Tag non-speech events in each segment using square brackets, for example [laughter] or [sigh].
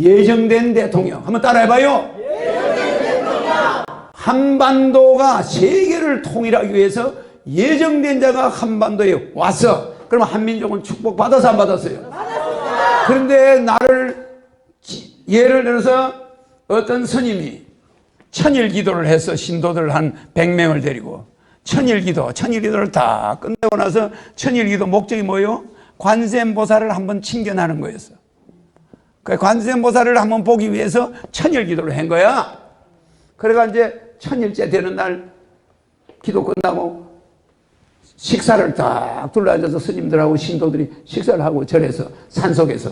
예정된 대통령. 한번 따라해봐요. 한반도가 세계를 통일하기 위해서 예정된 자가 한반도에 왔어. 그러면 한민족은 축복받아서 안 받았어요? 그런데 나를 지- 예를 들어서 어떤 스님이 천일 기도를 해서 신도들 한 100명을 데리고 천일 기도, 천일 기도를 다 끝내고 나서 천일 기도 목적이 뭐요? 관세음보살을 한번 친견하는 거였어. 그 관세음보살을 한번 보기 위해서 천일 기도를 한 거야. 그래가 이제 천일째 되는 날 기도 끝나고 식사를 딱 둘러앉아서 스님들하고 신도들이 식사를 하고 절에서 산속에서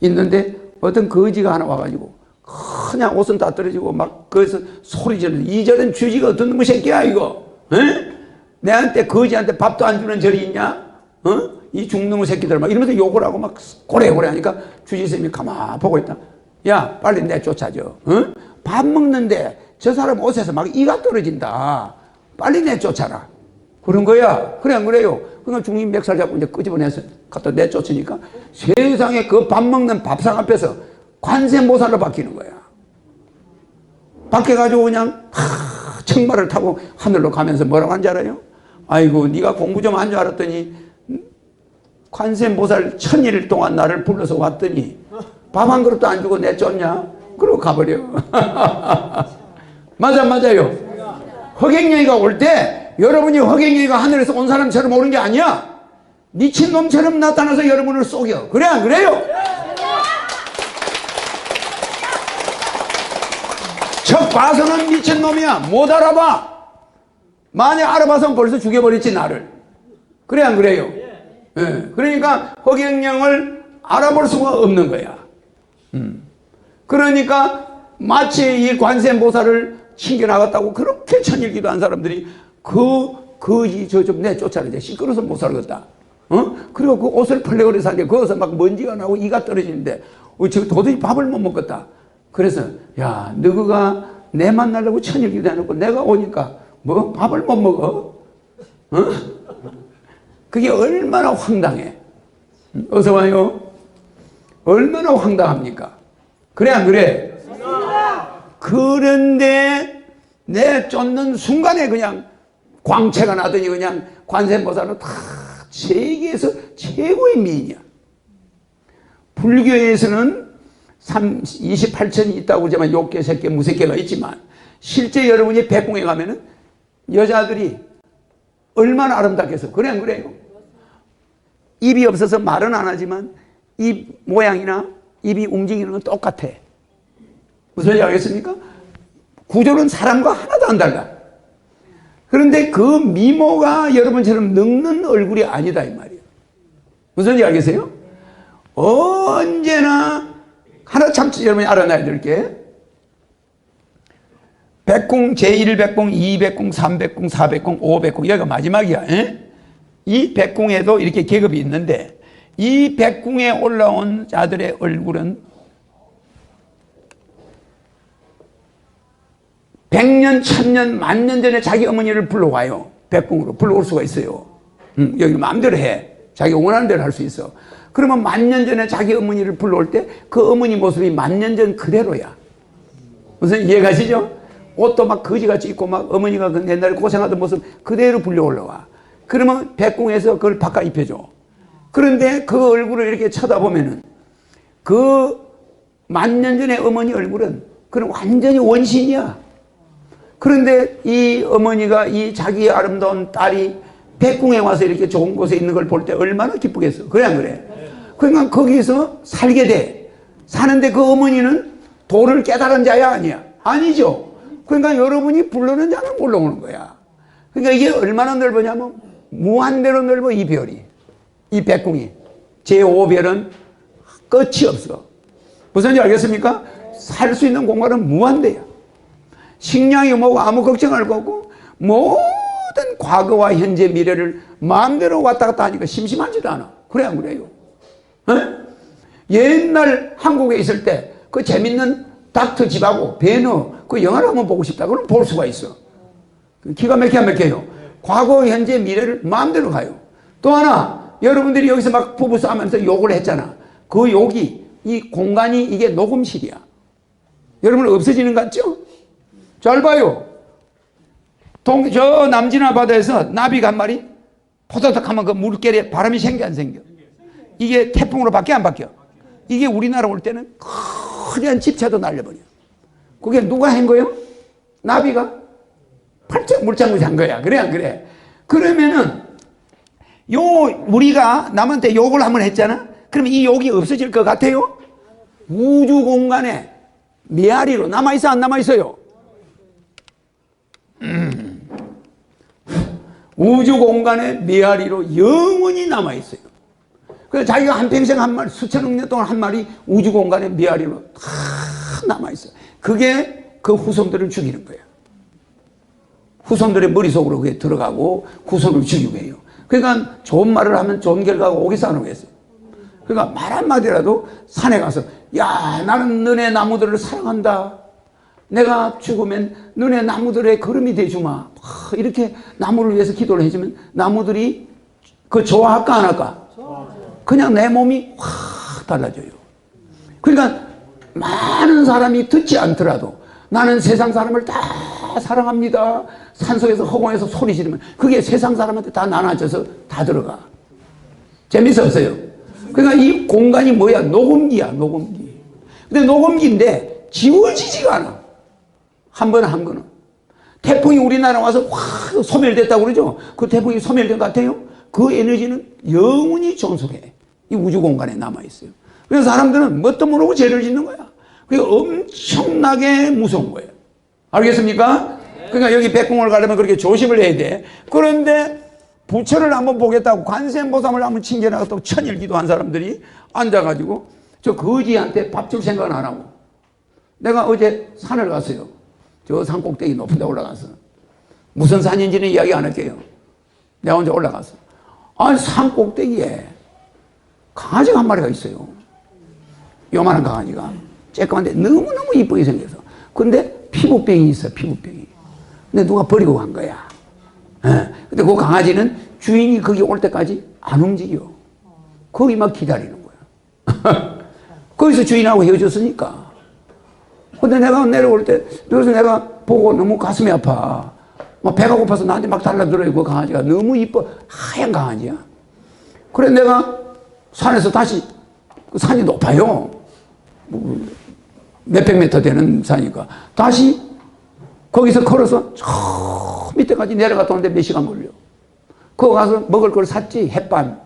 있는데 어떤 거지가 하나 와가지고 그냥 옷은 다 떨어지고 막 거기서 소리 지르는 이 절은 주지가 어떤 놈의 새끼야 이거 에? 내한테 거지한테 밥도 안 주는 절이 있냐 어? 이 죽놈의 새끼들 막 이러면서 욕을 하고 막 고래고래 하니까 주지스님이 가만 보고 있다 야 빨리 내쫓아줘 어? 밥 먹는데 저 사람 옷에서 막 이가 떨어진다 빨리 내쫓아라 그런 거야. 그래, 안 그래요? 그러니까 중립 멱살 잡고 이제 끄집어내서 갖다 내쫓으니까 세상에 그 밥 먹는 밥상 앞에서 관세모살로 바뀌는 거야. 바뀌어가지고 그냥 하, 청마를 타고 하늘로 가면서 뭐라고 한 줄 알아요? 아이고, 네가 공부 좀 한 줄 알았더니 관세모살 천일 동안 나를 불러서 왔더니 밥 한 그릇도 안 주고 내쫓냐? 그러고 가버려. [laughs] 맞아, 맞아요. 허갱영이가 올 때 여러분이 허갱영이가 하늘에서 온 사람처럼 오는 게 아니야. 미친놈처럼 나타나서 여러분을 속여. 그래 안 그래요? 척 봐서는 미친놈이야. 못 알아봐. 만약 알아봐서 벌써 죽여버렸지 나를. 그래 안 그래요? 예. 그러니까 허경영을 알아볼 수가 없는 거야. 음. 그러니까 마치 이 관세음보살을 챙겨나갔다고 그렇게 천일기도 한 사람들이 그 거지 저좀 내쫓아내자 시끄러워서 못 살겠다. 어? 그리고 그 옷을 펄레거리 사게 거기서 막 먼지가 나고 이가 떨어지는데 어, 저 도저히 밥을 못 먹겠다. 그래서 야 너가 내 만나려고 천일기도 해놓고 내가 오니까 뭐 밥을 못 먹어? 어? 그게 얼마나 황당해. 어서 와요. 얼마나 황당합니까? 그래 안 그래? 그런데 내 쫓는 순간에 그냥 광채가 나더니 그냥 관세음보살은 다 세계에서 최고의 미인이야. 불교에서는 3, 28천이 있다고 하지만 욕계, 색계, 무색계가 있지만 실제 여러분이 백궁에 가면은 여자들이 얼마나 아름답겠어. 그래 안 그래요? 입이 없어서 말은 안 하지만 입 모양이나 입이 움직이는 건 똑같아. 무슨 말인지 알겠습니까? 구조는 사람과 하나도 안 달라. 그런데 그 미모가 여러분처럼 늙는 얼굴이 아니다 이 말이에요. 무슨 말인지 알겠어요? 언제나 하나 참 여러분이 알아놔야 될 게 백궁 제1백궁, 2백궁, 3백궁, 4백궁, 5백궁 여기가 마지막이야. 에? 이 백궁에도 이렇게 계급이 있는데 이 백궁에 올라온 자들의 얼굴은 백년, 천년, 만년 전에 자기 어머니를 불러와요. 백궁으로 불러올 수가 있어요. 음, 여기 마음대로 해. 자기 원하는 대로 할 수 있어. 그러면 만년 전에 자기 어머니를 불러올 때 그 어머니 모습이 만년 전 그대로야. 무슨 이해 가시죠? 옷도 막 거지같이 입고 막 어머니가 그 옛날에 고생하던 모습 그대로 불려 올라와. 그러면 백궁에서 그걸 바꿔 입혀줘. 그런데 그 얼굴을 이렇게 쳐다보면은 그 만년 전의 어머니 얼굴은 그는 완전히 원신이야. 그런데 이 어머니가 이 자기의 아름다운 딸이 백궁에 와서 이렇게 좋은 곳에 있는 걸 볼 때 얼마나 기쁘겠어. 그래 안 그래? 그러니까 거기서 살게 돼. 사는데 그 어머니는 도를 깨달은 자야 아니야? 아니죠. 그러니까 여러분이 부르는 자는 올라오는 거야. 그러니까 이게 얼마나 넓으냐면 무한대로 넓어 이 별이. 이 백궁이. 제5별은 끝이 없어. 무슨 지 알겠습니까? 살 수 있는 공간은 무한대야. 식량이 뭐고 아무 걱정할 거 없고 모든 과거와 현재 미래를 마음대로 왔다 갔다 하니까 심심하지도 않아. 그래 안 그래요? 어? 옛날 한국에 있을 때 그 재밌는 닥터 집하고 배너 그 영화를 한번 보고 싶다. 그럼 볼 수가 있어. 기가 막히게 막혀요. 과거, 현재, 미래를 마음대로 가요. 또 하나 여러분들이 여기서 막 부부 싸움하면서 욕을 했잖아. 그 욕이 이 공간이 이게 녹음실이야. 여러분 없어지는 것 같죠? 잘 봐요. 동, 저 남진아 바다에서 나비가 한 마리 포도덕 하면 그 물결에 바람이 생겨 안 생겨? 이게 태풍으로 바뀌어 안 바뀌어? 이게 우리나라 올 때는 커다란 집차도 날려버려. 그게 누가 한 거예요? 나비가 팔짝 물장구 잔 거야. 그래 안 그래? 그러면은 요 우리가 남한테 욕을 한번 했잖아. 그러면 이 욕이 없어질 것 같아요? 우주 공간에 메아리로 남아 있어 안 남아 있어요? 음. 우주 공간에 메아리로 영원히 남아 있어요. 그래서 자기가 한평생 한 마리, 수천억 년 동안 한 마리 우주 공간에 메아리로 다 남아 있어요. 그게 그 후손들을 죽이는 거예요. 후손들의 머릿속으로 그게 들어가고 후손을 죽이고 해요. 그러니까 좋은 말을 하면 좋은 결과가 오겠어 안 오겠어요? 그러니까 말 한마디라도 산에 가서 야 나는 너네 나무들을 사랑한다. 내가 죽으면 너네 나무들의 걸음이 돼주마. 하, 이렇게 나무를 위해서 기도를 해주면 나무들이 그 좋아할까 안 할까? 그냥 내 몸이 확 달라져요. 그러니까 많은 사람이 듣지 않더라도 나는 세상 사람을 다 사랑합니다. 산속에서 허공에서 소리 지르면 그게 세상 사람한테 다 나눠져서 다 들어가. 재밌어 없어요? 그러니까 이 공간이 뭐야? 녹음기야, 녹음기. 근데 녹음기인데 지워지지가 않아. 한 번한 거는. 태풍이 우리나라 와서 확 소멸됐다고 그러죠? 그 태풍이 소멸된 것 같아요? 그 에너지는 영원히 존속해. 이 우주 공간에 남아있어요. 그래서 사람들은 뭣도 모르고 죄를 짓는 거야. 그게 엄청나게 무서운 거예요. 알겠습니까? 그러니까 여기 백궁을 가려면 그렇게 조심을 해야 돼. 그런데 부처를 한번 보겠다고 관세음보살을 한번 챙겨나갔다고 천일기도 한 사람들이 앉아가지고 저 거지한테 밥 줄 생각은 안 하고 내가 어제 산을 갔어요. 저 산 꼭대기 높은 데 올라가서 무슨 산인지는 이야기 안 할게요. 내가 혼자 올라가서 아니 산 꼭대기에 강아지가 한 마리가 있어요. 요만한 강아지가 쬐끄만데 너무너무 이쁘게 생겨서 근데 피부병이 있어 피부병이. 근데 누가 버리고 간 거야. 예. 근데 그 강아지는 주인이 거기 올 때까지 안 움직여. 거기 막 기다리는 거야. [laughs] 거기서 주인하고 헤어졌으니까. 근데 내가 내려올 때 여기서 내가 보고 너무 가슴이 아파. 막 배가 고파서 나한테 막 달라들어요 그 강아지가. 너무 이뻐. 하얀 강아지야. 그래 내가 산에서 다시 그 산이 높아요. 뭐 몇백 미터 되는 산이니까 다시 거기서 걸어서 저 밑에까지 내려갔다 오는데 몇 시간 걸려. 거기 가서 먹을 걸 샀지. 햇반,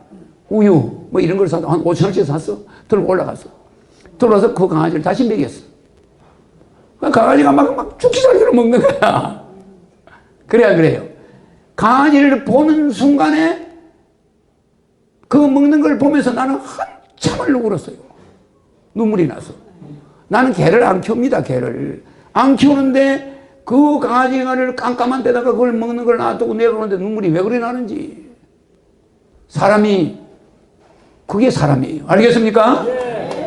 우유, 뭐 이런 걸 사서 한 5천 원씩 샀어. 들고 올라갔어. 들어와서 그 강아지를 다시 먹였어. 그 강아지가 막, 막 죽기 살기로 먹는 거야. [laughs] 그래야 그래요. 강아지를 보는 순간에 그 먹는 걸 보면서 나는 한참을 울었어요. 눈물이 나서. 나는 개를 안 키웁니다, 개를. 안 키우는데 그 강아지를 깜깜한 데다가 그걸 먹는 걸 놔두고 내려오는데 눈물이 왜 그리 나는지. 사람이, 그게 사람이에요. 알겠습니까?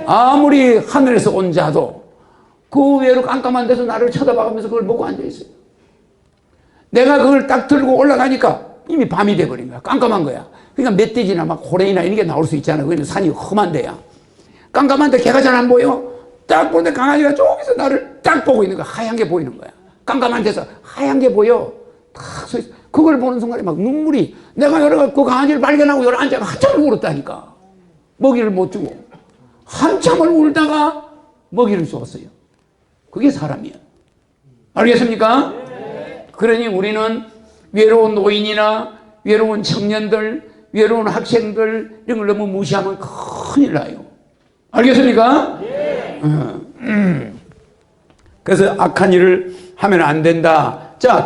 아무리 하늘에서 온 자도 그 외로 깜깜한 데서 나를 쳐다봐가면서 그걸 보고 앉아있어요. 내가 그걸 딱 들고 올라가니까 이미 밤이 돼버린 거야. 깜깜한 거야. 그러니까 멧돼지나 막 호랭이나 이런 게 나올 수 있잖아. 그는 산이 험한 데야. 깜깜한데 개가 잘 안 보여? 딱 보는데 강아지가 저기서 나를 딱 보고 있는 거야. 하얀 게 보이는 거야. 깜깜한 데서 하얀 게 보여. 탁서 있어. 그걸 보는 순간에 막 눈물이 내가 여러 그 강아지를 발견하고 여러 앉아가 한참을 울었다니까. 먹이를 못 주고. 한참을 울다가 먹이를 주었어요. 그게 사람이야. 알겠습니까? 그러니 우리는 외로운 노인이나 외로운 청년들, 외로운 학생들 이런 걸 너무 무시하면 큰일 나요. 알겠습니까? 어, 음. 그래서 악한 일을 하면 안 된다. 자,